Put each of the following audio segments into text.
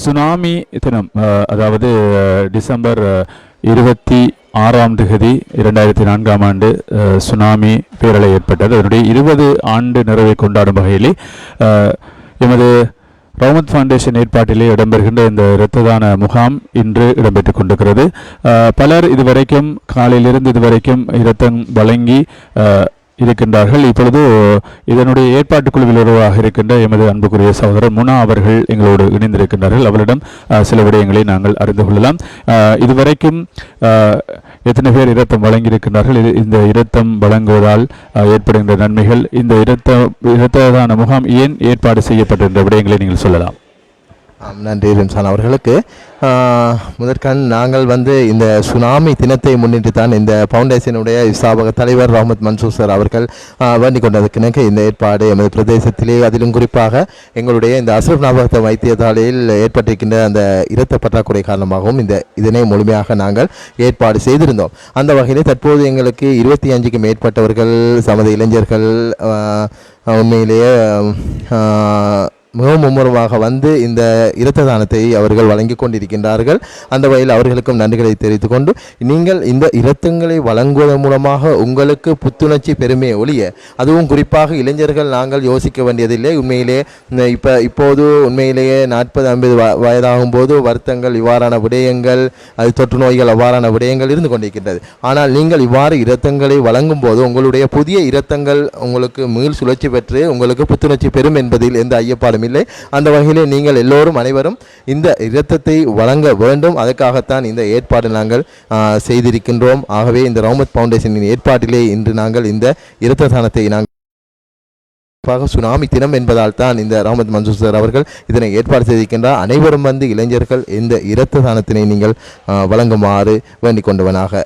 Tsunami தினம் அதாவது December இருபத்தி ஆறாம் திகதி இரண்டாயிரத்தி நான்காம் ஆண்டு சுனாமி பேரலை ஏற்பட்டது. அதனுடைய இருபது ஆண்டு நிறைவை கொண்டாடும் வகையிலே எமது ரவுமத் ஃபவுண்டேஷன் ஏற்பாட்டிலே இடம்பெறுகின்ற இந்த இரத்த தான முகாம் இன்று இடம்பெற்றுக் கொண்டிருக்கிறது. பலர் இதுவரைக்கும் காலையிலிருந்து இதுவரைக்கும் இரத்தம் வழங்கி இருக்கின்றார்கள். இப்பொழுது இதனுடைய ஏற்பாட்டு குழுவில் உருவாக இருக்கின்ற எமது அன்புக்குரிய சகோதரர் முனா அவர்கள் எங்களோடு இணைந்திருக்கின்றார்கள். அவரிடம் சில விடயங்களை நாங்கள் அறிந்து கொள்ளலாம். இதுவரைக்கும் எத்தனை பேர் இரத்தம் வழங்கியிருக்கின்றார்கள்? இது இந்த இரத்தம் வழங்குவதால் ஏற்படுகின்ற நன்மைகள் இந்த இரத்த இரத்த முகாம் ஏன் ஏற்பாடு செய்யப்பட்டிருந்த விடயங்களை நீங்கள் சொல்லலாம். நன்றி ரிம்சான் அவர்களுக்கு. முதற்கண் நாங்கள் வந்து இந்த சுனாமி தினத்தை முன்னிட்டு தான் இந்த ஃபவுண்டேஷனுடைய ஸ்தாபக தலைவர் ரஹமத் மன்சூர் சார் அவர்கள் வேண்டிக் கொண்டதற்கிணங்க இந்த ஏற்பாடு எமது பிரதேசத்திலே அதிலும் குறிப்பாக எங்களுடைய இந்த அஸ்ரப் ஞாபகத்த வைத்தியசாலையில் ஏற்பட்டிருக்கின்ற அந்த இரத்த பற்றாக்குறை காரணமாகவும் இந்த இதனை முழுமையாக நாங்கள் ஏற்பாடு செய்திருந்தோம். அந்த வகையில் தற்போது எங்களுக்கு இருபத்தி அஞ்சுக்கும் மேற்பட்டவர்கள் சமது இளைஞர்கள் உண்மையிலேயே மிகவும் மும்முரமாக வந்து இந்த இரத்த தானத்தை அவர்கள் வழங்கி கொண்டிருக்கின்றார்கள். அந்த வகையில் அவர்களுக்கும் நன்றிகளை தெரிவித்து கொண்டு நீங்கள் இந்த இரத்தங்களை வழங்குவதன் மூலமாக உங்களுக்கு புத்துணர்ச்சி பெருமை ஒழிய அதுவும் குறிப்பாக இளைஞர்கள் நாங்கள் யோசிக்க வேண்டியதில்லை. உண்மையிலே இப்போ இப்போது உண்மையிலேயே நாற்பது ஐம்பது வ வயதாகும் போது வருத்தங்கள் இவ்வாறான விடயங்கள் அது தொற்று நோய்கள் அவ்வாறான விடயங்கள் இருந்து கொண்டிருக்கின்றது. ஆனால் நீங்கள் இவ்வாறு இரத்தங்களை வழங்கும் போது உங்களுடைய புதிய இரத்தங்கள் உங்களுக்கு மீள் சுழற்சி பெற்று உங்களுக்கு புத்துணர்ச்சி பெறும் என்பதில் எந்த ஐயப்பாடும் இல்லை அந்த வகையிலே நீங்கள் எல்லோரும் அனைவரும் இந்த இரத்தத்தை வழங்க வேண்டும். அதற்காகத்தான் இந்த ஏற்பாடு நாங்கள் செய்திருக்கின்றோம். ஆகவே இந்த ரவுமத் ஃபவுண்டேஷனின் ஏற்பாட்டிலே இன்று நாங்கள் இந்த இரத்த தானத்தை நாங்கள் குறிப்பாக சுனாமி தினம் என்பதால் தான் இந்த ராமத் மன்சூர் சார் அவர்கள் இதனை ஏற்பாடு செய்திருக்கின்றார். அனைவரும் வந்து இளைஞர்கள் இந்த இரத்த தானத்தினை நீங்கள் வழங்குமாறு வேண்டிக் கொண்டவனாக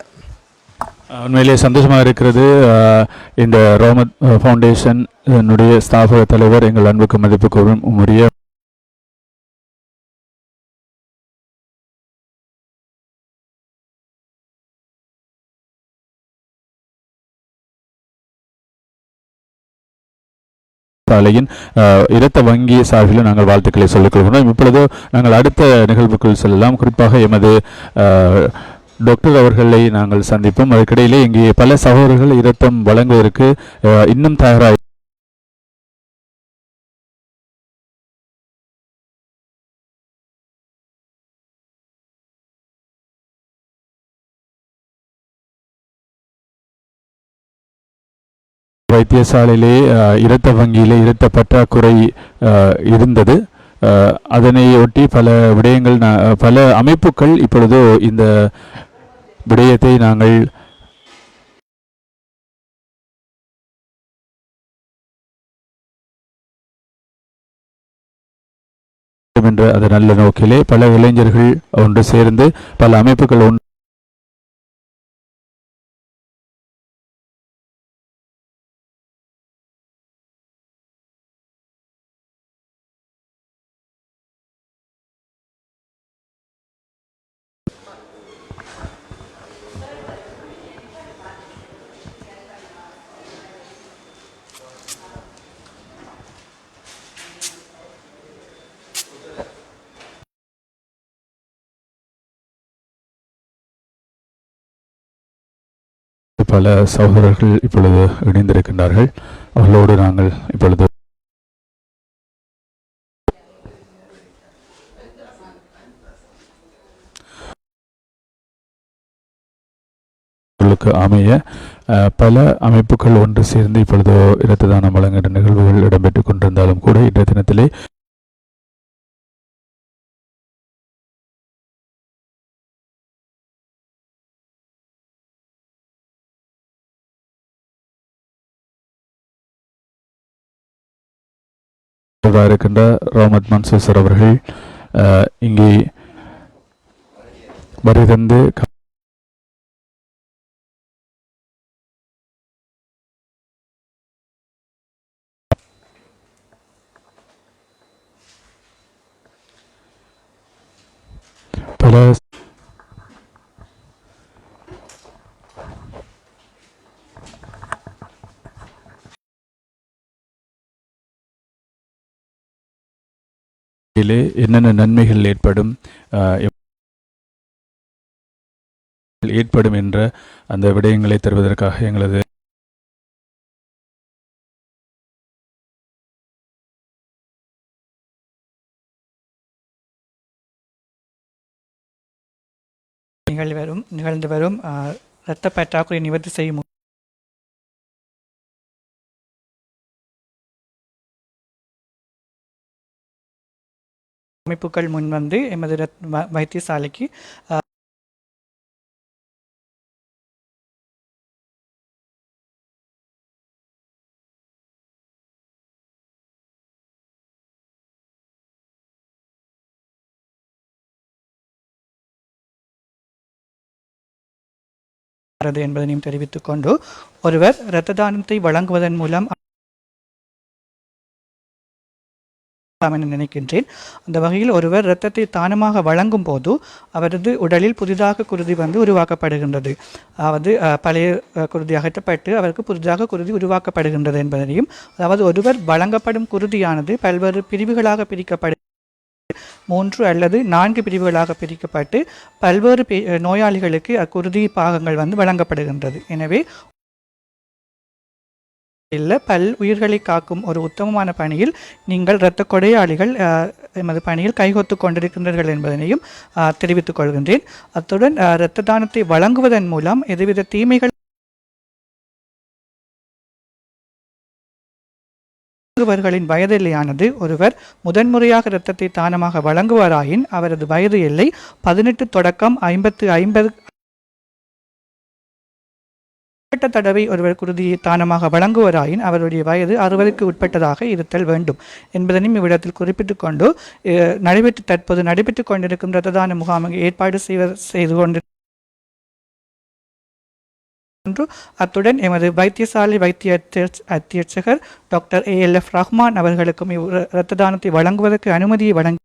உண்மையிலே சந்தோஷமாக இருக்கிறது. இந்த ரோமத் ஃபவுண்டேஷன் என்னுடைய ஸ்தாபக தலைவர் எங்கள் அன்புக்கு மதிப்புக்கு உரிய சாலையின் இரத்த வங்கி சார்பிலும் நாங்கள் வாழ்த்துக்களை சொல்லிக் கொள்கிறோம் இப்பொழுது நாங்கள் அடுத்த நிகழ்வுக்குள் செல்லலாம். குறிப்பாக எமது டாக்டர் அவர்களை நாங்கள் சந்திப்போம். அதற்கிடையிலே இங்கே பல சகோதரர்கள் இரத்தம் வழங்குவதற்கு அஹ், இன்னும் தயாராக வைத்தியசாலையிலே இரத்த வங்கியிலே இரத்த பற்றாக்குறை அஹ், இருந்தது. அஹ், அதனை ஒட்டி பல விடயங்கள் பல அமைப்புகள் இப்பொழுது இந்த விடயத்தை நாங்கள் என்ற அந்த நல்ல நோக்கிலே பல இளைஞர்கள் ஒன்று சேர்ந்து பல அமைப்புகள் ஒன்று பல சகோதரர்கள் இப்பொழுது இணைந்திருக்கின்றார்கள். அவர்களோடு நாங்கள் இப்பொழுது அவர்களுக்கு அமைய அஹ், பல அமைப்புகள் ஒன்று சேர்ந்து இப்பொழுது இரத்த தானம் வழங்குகின்ற நிகழ்வுகள் இடம்பெற்றுக் கொண்டிருந்தாலும் கூட இன்றைய தினத்திலே தலைவராக இருக்கின்ற ரோமத் மன்சூசர் அவர்கள் இங்கே வருகை தந்து க- பல வாழ்க்கையிலே என்னென்ன நன்மைகள் ஏற்படும் ஏற்படும் என்ற அந்த விடயங்களை தருவதற்காக எங்களது நிகழ்ந்து வரும் நிகழ்ந்து வரும் இரத்த பற்றாக்குறை நிவர்த்தி செய்யும் அமைப்புகள் முன்வந்து எமது வைத்தியசாலைக்கு என்பதனையும் தெரிவித்துக் கொண்டு ஒருவர் இரத்த தானத்தை வழங்குவதன் மூலம் என நினைக்கின்றேன்? அந்த வகையில் ஒருவர் இரத்தத்தை தானமாக வழங்கும் போது அவரது உடலில் புதிதாக குருதி வந்து உருவாக்கப்படுகின்றது. அதாவது பழைய குருதி அகற்றப்பட்டு அவருக்கு புதிதாக குருதி உருவாக்கப்படுகின்றது என்பதனையும் அதாவது ஒருவர் வழங்கப்படும் குருதியானது பல்வேறு பிரிவுகளாக பிரிக்கப்படு மூன்று அல்லது நான்கு பிரிவுகளாக பிரிக்கப்பட்டு பல்வேறு பே- நோயாளிகளுக்கு அக்குருதி பாகங்கள் வந்து வழங்கப்படுகின்றது. எனவே இல்லை பல் உயிர்களை காக்கும் ஒரு உத்தமமான பணியில் நீங்கள் இரத்த கொடையாளிகள் எமது பணியில் கைகொத்து கொண்டிருக்கின்றீர்கள் என்பதனையும் தெரிவித்துக் கொள்கின்றேன். அத்துடன் இரத்த தானத்தை வழங்குவதன் மூலம் எதுவித தீமைகள் வழங்குபவர்களின் வயது எல்லையானது ஒருவர் முதன்முறையாக இரத்தத்தை தானமாக வழங்குவாராயின் அவரது வயது எல்லை பதினெட்டு தொடக்கம் ஐம்பத்து ஐம்பது உட்பட்ட தடவை ஒருவர் குருதியை தானமாக வழங்குவராயின் அவருடைய வயது அறுபதுக்கு உட்பட்டதாக இருத்தல் வேண்டும் என்பதனையும் இவ்விடத்தில் குறிப்பிட்டுக் கொண்டு நடைபெற்று தற்போது நடைபெற்றுக் கொண்டிருக்கும் ரத்ததான முகாமை ஏற்பாடு செய்வ செய்து கொண்டு அத்துடன் எமது வைத்தியசாலை வைத்திய அத்தியட்சகர் doctor A L F Rahman அவர்களுக்கும் இவ் இரத்த தானத்தை வழங்குவதற்கு அனுமதியை வழங்கி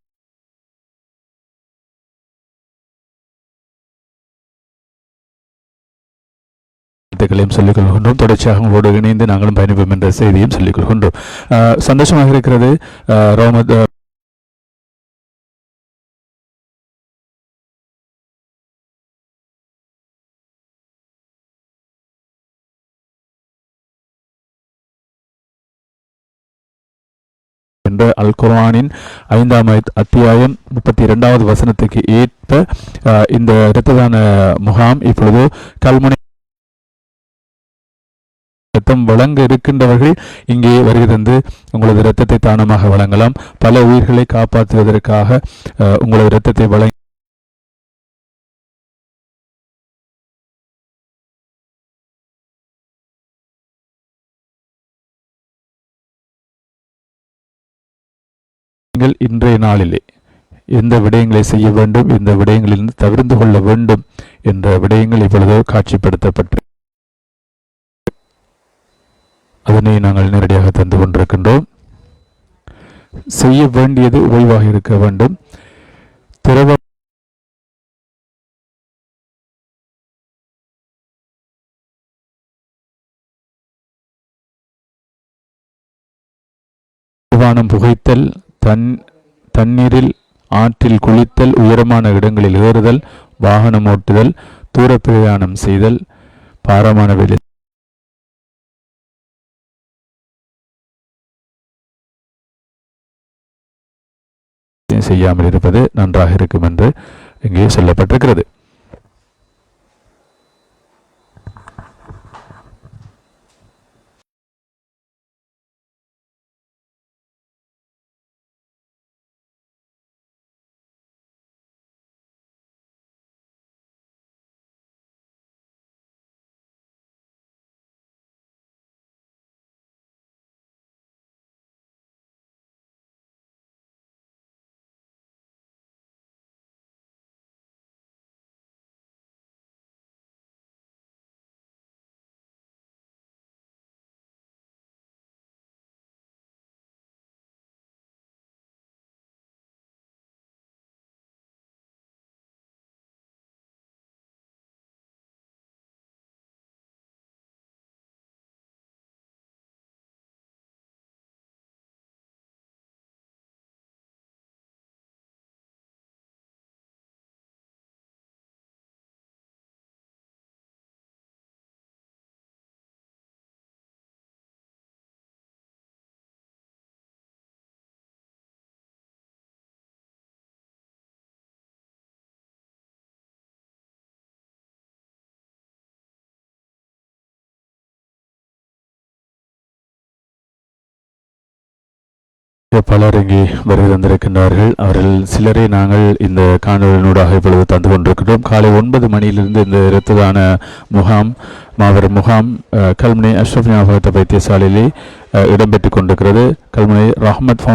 வாழ்த்துக்களையும் சொல்லிக் கொள்கின்றோம் தொடர்ச்சியாக உங்களோடு இணைந்து நாங்களும் பயணிப்போம் என்ற செய்தியும் சொல்லிக் கொள்கின்றோம் சந்தோஷமாக இருக்கிறது. ரோமத் என்ற அல் குர்ஆனின் ஐந்தாம் அத்தியாயம் முப்பத்தி இரண்டாவது வசனத்துக்கு ஏற்ப இந்த இரத்ததான முகாம் இப்பொழுது கல்முனை ரத்தம் வழங்க இருக்கின்றவர்கள் இங்கே வருகை தந்து உங்களது இரத்தத்தை தானமாக வழங்கலாம். பல உயிர்களை காப்பாற்றுவதற்காக உங்களது இரத்தத்தை வழங்க நீங்கள் இன்றைய நாளிலே எந்த விடயங்களை செய்ய வேண்டும் எந்த விடயங்களிலிருந்து தவிர்த்து கொள்ள வேண்டும் என்ற விடயங்கள் இப்பொழுது காட்சிப்படுத்தப்பட்டு அதனை நாங்கள் நேரடியாக தந்து கொண்டிருக்கின்றோம். செய்ய வேண்டியது ஓய்வாக இருக்க வேண்டும். திரவ வானம் புகைத்தல் தன் தண்ணீரில் ஆற்றில் குளித்தல் உயரமான இடங்களில் ஏறுதல் வாகனம் ஓட்டுதல் தூர பிரயாணம் செய்தல் பாரமான வெளி செய்யாமல் இருப்பது நன்றாக இருக்கும் என்று இங்கே சொல்லப்பட்டிருக்கிறது. பலர் இங்கே வருகை தந்திருக்கின்றார்கள். அவர்கள் சிலரை நாங்கள் இந்த காணொலியினூடாக இப்பொழுது தந்து கொண்டிருக்கிறோம் காலை ஒன்பது மணியிலிருந்து இந்த இரத்ததான முகாம் மாபெரும் முகாம் கல்முனை அஷ்ரப் ஞாபகத்த வைத்தியசாலையிலே அஹ், இடம்பெற்றுக் கொண்டிருக்கிறது. கல்முனை ரஹ்மத்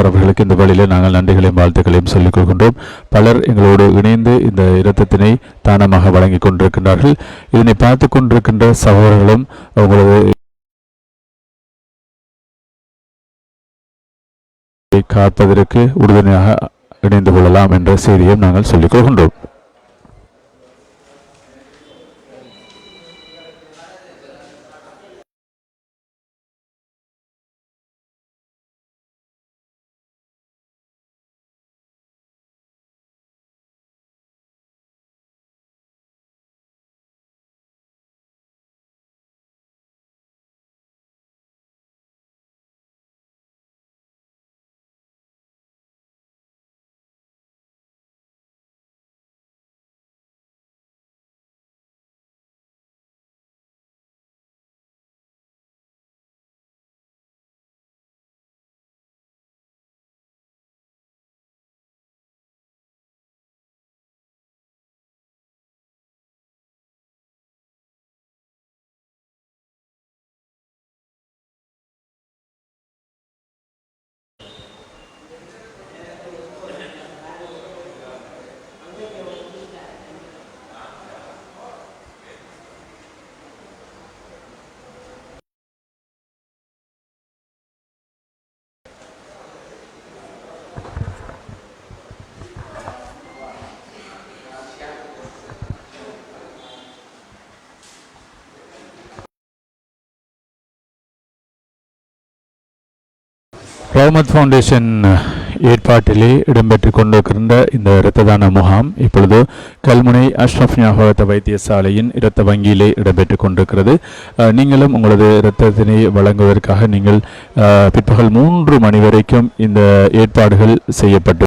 ஃபவுண்டேஷன் அவர்களுக்கு இந்த வழியில் நாங்கள் நன்றிகளையும் வாழ்த்துக்களையும் சொல்லிக் கொள்கின்றோம். பலர் எங்களோடு இணைந்து இந்த இரத்தத்தினை தானமாக வழங்கி கொண்டிருக்கின்றார்கள். இதனை பார்த்து கொண்டிருக்கின்ற சகோதரர்களும் உங்களது காப்பதற்கு உறுதுணையாக இணைந்து கொள்ளலாம் என்ற செய்தியும் நாங்கள் சொல்லிக் கொள்கின்றோம். ரஹ்மத் ஃபவுண்டேஷன் ஏற்பாட்டிலே இடம்பெற்றுக் கொண்டிருக்கின்ற இந்த இரத்த தான முகாம் இப்பொழுது கல்முனை அஷ்ரஃப் ஞாபகத்த வைத்தியசாலையின் இரத்த வங்கியிலே இடம்பெற்றுக் கொண்டிருக்கிறது. நீங்களும் உங்களது இரத்தத்தினை வழங்குவதற்காக நீங்கள் பிற்பகல் மூன்று மணி வரைக்கும் இந்த ஏற்பாடுகள் செய்யப்பட்டு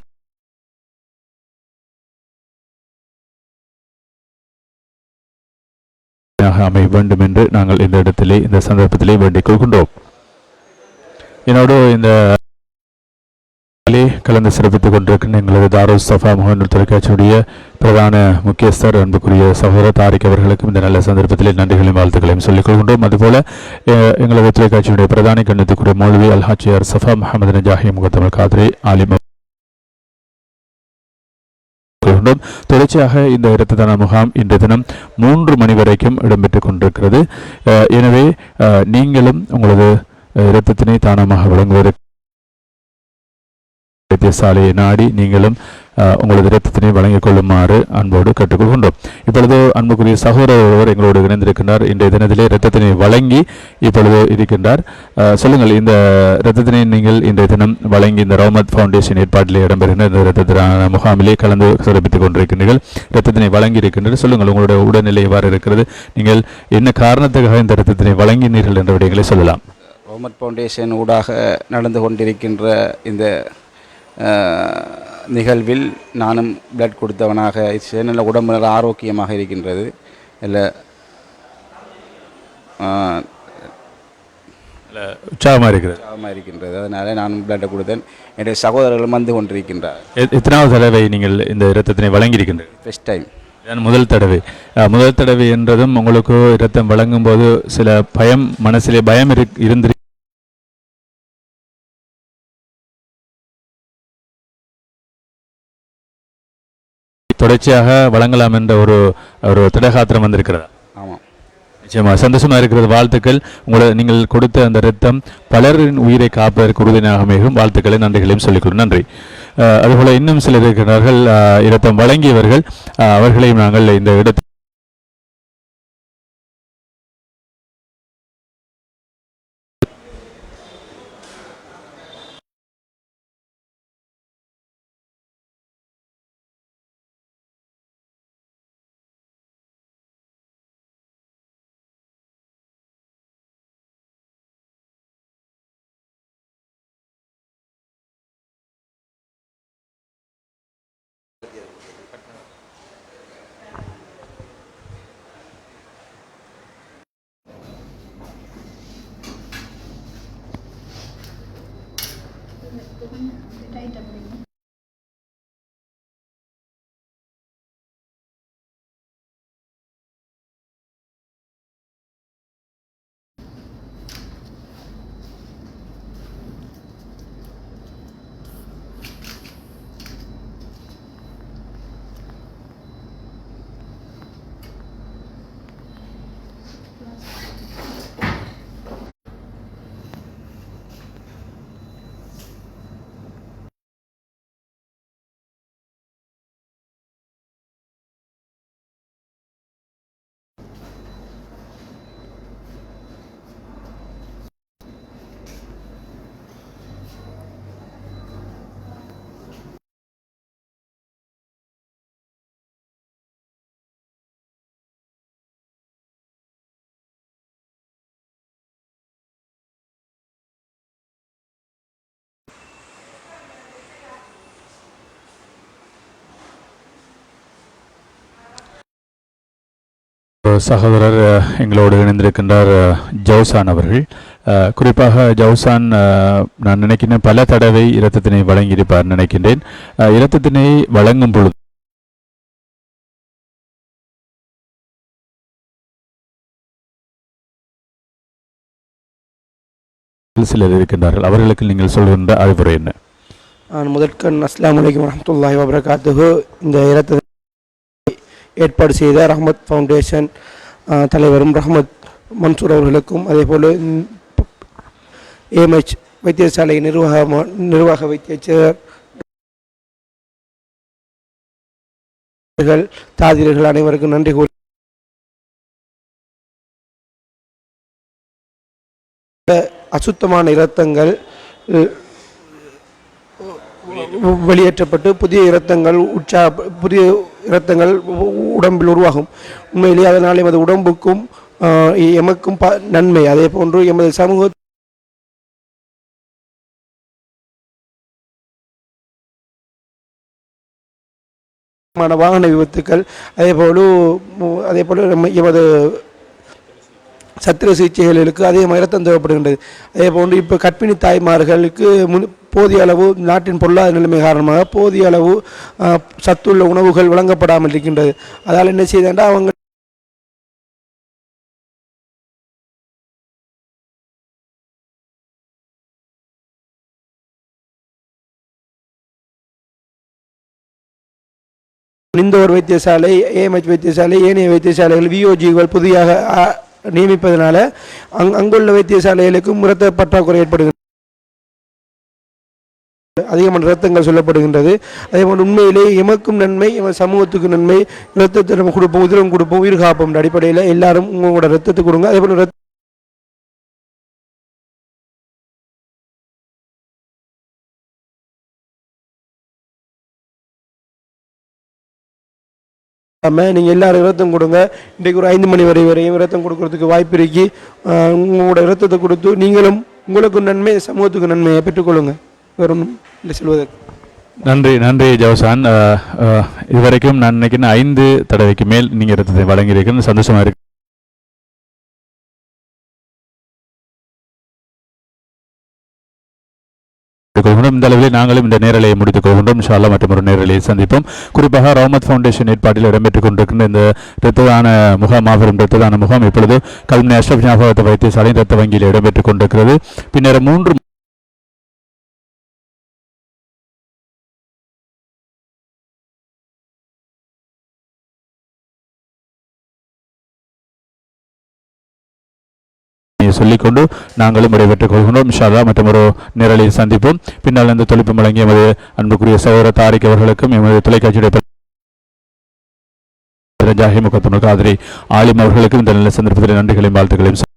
அமைய வேண்டும் என்று நாங்கள் இந்த இடத்திலே இந்த சந்தர்ப்பத்திலே வேண்டிக் கொள்கின்றோம். என்னோடு இந்த கலந்து சிறப்பித்துக் கொண்டிருக்கின்ற எங்களது தாரூ சஃபா முகநூல் தொலைக்காட்சியுடைய பிரதான முக்கியஸ்தர் அன்புக்குரிய சகோதர தாரிக் அவர்களுக்கும் இந்த நல்ல சந்தர்ப்பத்தில் நன்றிகளையும் வாழ்த்துக்களையும் சொல்லிக் கொள்கின்றோம். அதுபோல எங்களது தொலைக்காட்சியுடைய பிரதான கண்ணத்துக்குரிய மௌலவி அல்ஹாச்சியார் சஃபா முகமது நஜாஹி முகத்தமல் காதிரி ஆலிம் தொடர்ச்சியாக இந்த இரத்த தான முகாம் இன்றைய தினம் மூன்று மணி வரைக்கும் இடம்பெற்றுக் கொண்டிருக்கிறது. எனவே நீங்களும் உங்களது இரத்தத்தினை தானமாக வழங்குவதற்கு வைத்தியசாலையை நாடி நீங்களும் உங்களது இரத்தத்தினை வழங்கிக் கொள்ளுமாறு அன்போடு கேட்டுக்கொள்கின்றோம். இப்பொழுது அன்புக்குரிய சகோதரர் ஒருவர் எங்களோடு இணைந்திருக்கின்றார். இன்றைய தினத்திலே இரத்தத்தினை வழங்கி இப்பொழுது இருக்கின்றார். சொல்லுங்கள் இந்த இரத்தத்தினை நீங்கள் இன்றைய தினம் வழங்கி இந்த ரவுமத் ஃபவுண்டேஷன் ஏற்பாட்டிலே இடம்பெறுகின்ற இந்த இரத்தத்தின முகாமிலே கலந்து சிறப்பித்துக் கொண்டிருக்கின்றீர்கள். இரத்தத்தினை வழங்கி இருக்கின்றது சொல்லுங்கள் உங்களுடைய உடல்நிலை எவ்வாறு இருக்கிறது? நீங்கள் என்ன காரணத்துக்காக இந்த இரத்தத்தினை வழங்கினீர்கள் என்ற விடயங்களை சொல்லலாம். ரோமட் ஃபவுண்டேஷன் ஊடாக நடந்து கொண்டிருக்கின்ற இந்த நிகழ்வில் நானும் பிளட் கொடுத்தவனாக நல்ல உடம்பு நல்ல ஆரோக்கியமாக இருக்கின்றது. இல்லை உற்சாகமாக இருக்கிறது. உற்சாகமாக இருக்கின்றது. அதனால் நானும் பிளட்டை கொடுத்தேன். என்னுடைய சகோதரர்கள் வந்து கொண்டிருக்கின்றார். எத்தனாவது தடவை நீங்கள் இந்த இரத்தத்தினை வழங்கியிருக்கின்றீர்கள். ஃபஸ்ட் டைம் முதல் தடவை. முதல் தடவை என்றதும் உங்களுக்கு இரத்தம் வழங்கும் போது சில பயம் மனசிலே பயம் இரு தொடர்ச்சியாக வழங்கலாம் என்ற ஒரு ஒரு திடகாத்திரம் வந்திருக்கிறதா. ஆமாம் நிச்சயமா சந்தோஷமா இருக்கிறது. வாழ்த்துக்கள். உங்களை நீங்கள் கொடுத்த அந்த இரத்தம் பலரின் உயிரை காப்பதற்கு உறுதுணையாக அமையும் வாழ்த்துக்களை நன்றிகளையும் சொல்லிக்கொள்ளும் நன்றி. அதுபோல இன்னும் சிலர் இருக்கிறார்கள் இரத்தம் வழங்கியவர்கள். அவர்களையும் நாங்கள் இந்த இடத்தில் ahorita. சகோதரர் எங்களோடு இணைந்திருக்கின்றார் ஜவுசான் அவர்கள். குறிப்பாக ஜவுசான் நான் நினைக்கின்றேன் பல தடவை இரத்தத்தினை வழங்கியிருப்பார் நினைக்கின்றேன். இரத்தத்தினை வழங்கும் பொழுது சிலர் இருக்கின்றார்கள். அவர்களுக்கு நீங்கள் சொல்கின்ற அறிவுரை என்ன? முதற்கண் அஸ்லாம் வலைக்கம் வரமத்துல்லாஹி வபரகாத்துஹு. இந்த இரத்த ஏற்பாடு செய்த ரஹ்மத் ஃபவுண்டேஷன் தலைவரும் ரஹ்மத் மன்சூர் அவர்களுக்கும் அதேபோல் ஏஎம்ஹெச் வைத்தியசாலை நிர்வாக நிர்வாக வைத்தியர் தாதியர்கள் அனைவருக்கும் நன்றி கூறி அசுத்தமான இரத்தங்கள் வெளியேற்றப்பட்டு புதிய இரத்தங்கள் உற்சாக புதிய இரத்தங்கள் உ- உடம்பில் உருவாகும். உண்மையிலேயே அதனால் எமது உடம்புக்கும் ஆஹ், எமக்கும் ப நன்மை. அதே போன்று எமது சமூக வாகன விபத்துக்கள் அதே போல அதே போல எமது சத்திர சிகிச்சைகளுக்கு அதிகமாக இரத்தம் ரத்தம் தேவைப்படுகின்றது. அதே போன்று இப்போ கர்ப்பிணி தாய்மார்களுக்கு முன் போதிய அளவு நாட்டின் பொருளாதார நிலைமை காரணமாக போதிய அளவு சத்துள்ள உணவுகள் வழங்கப்படாமல் இருக்கின்றது. அதால் என்ன செய்தாண்டா அவங்க நிந்தோர் வைத்தியசாலை ஏஎம்ஹெச் வைத்தியசாலை ஏனைய வைத்தியசாலைகள் விஓஜிகள் புதியாக நியமிப்பதனால அங் அங்குள்ள வைத்தியசாலைகளுக்கும் முரத்த பற்றாக்குறை ஏற்படுகிறது. அதிகமான ரத்தங்கள் சொல்லப்படுகின்றது. அதே போல் உண்மையிலே எமக்கும் நன்மை எமது சமூகத்துக்கு நன்மை. ரத்தத்தை நம்ம கொடுப்போம் உதிரம் கொடுப்போம் உயிர் காப்போம். அடிப்படையில் எல்லாரும் உங்களோட ரத்தத்தை கொடுங்க. அதே போல் இரத்த இல்லாமல் நீங்கள் எல்லாரும் இரத்தம் கொடுங்க. இன்றைக்கு ஒரு ஐந்து மணி வரை வரையும் இரத்தம் கொடுக்கறதுக்கு வாய்ப்பு இருக்கி. உங்களோட இரத்தத்தை கொடுத்து நீங்களும் உங்களுக்கும் நன்மை சமூகத்துக்கு நன்மையை பெற்றுக்கொள்ளுங்க. வேறு ஒன்றும் இல்லை சொல்வதற்கு. நன்றி நன்றி ஜவசான் இதுவரைக்கும் நான் நினைக்கிறேன் ஐந்து தடவைக்கு மேல் நீங்கள் இரத்தத்தை வழங்கியிருக்கிறது சந்தோஷமா இருக்கு. கொள்கின்றோம் இந்த அளவில் நாங்களும் இந்த நேரலையை முடித்துக் கொள்கின்றோம் ஷாலா மற்றும் ஒரு நேரலையை சந்திப்போம். குறிப்பாக ரவுமத் ஃபவுண்டேஷன் ஏற்பாட்டில் இடம்பெற்றுக் கொண்டிருக்கின்ற இந்த இரத்ததான முகாம் மாபெரும் இரத்ததான முகாம் இப்பொழுது கல்முனை அஷ்ரப் வைத்து சலை இரத்த வங்கியில் இடம்பெற்றுக் கொண்டிருக்கிறது. பின்னர் மூன்று சொல்லிக்கொண்டு நாங்களும் விடைபெற்றுக் கொள்கின்றோம். இன்ஷா மற்றும் ஒரு நிரலில் சந்திப்போம். பின்னால் இந்த தொழிப்பு வழங்கிய எமது அன்புக்குரிய சகோதர தாரிக் அவர்களுக்கும் எமது தொலைக்காட்சியுடைய ஜாஹி முகத்துணர் காதிரி ஆலிம் அவர்களுக்கும் இந்த நல்ல சந்தர்ப்பத்தில் நன்றிகளையும் வாழ்த்துக்களையும்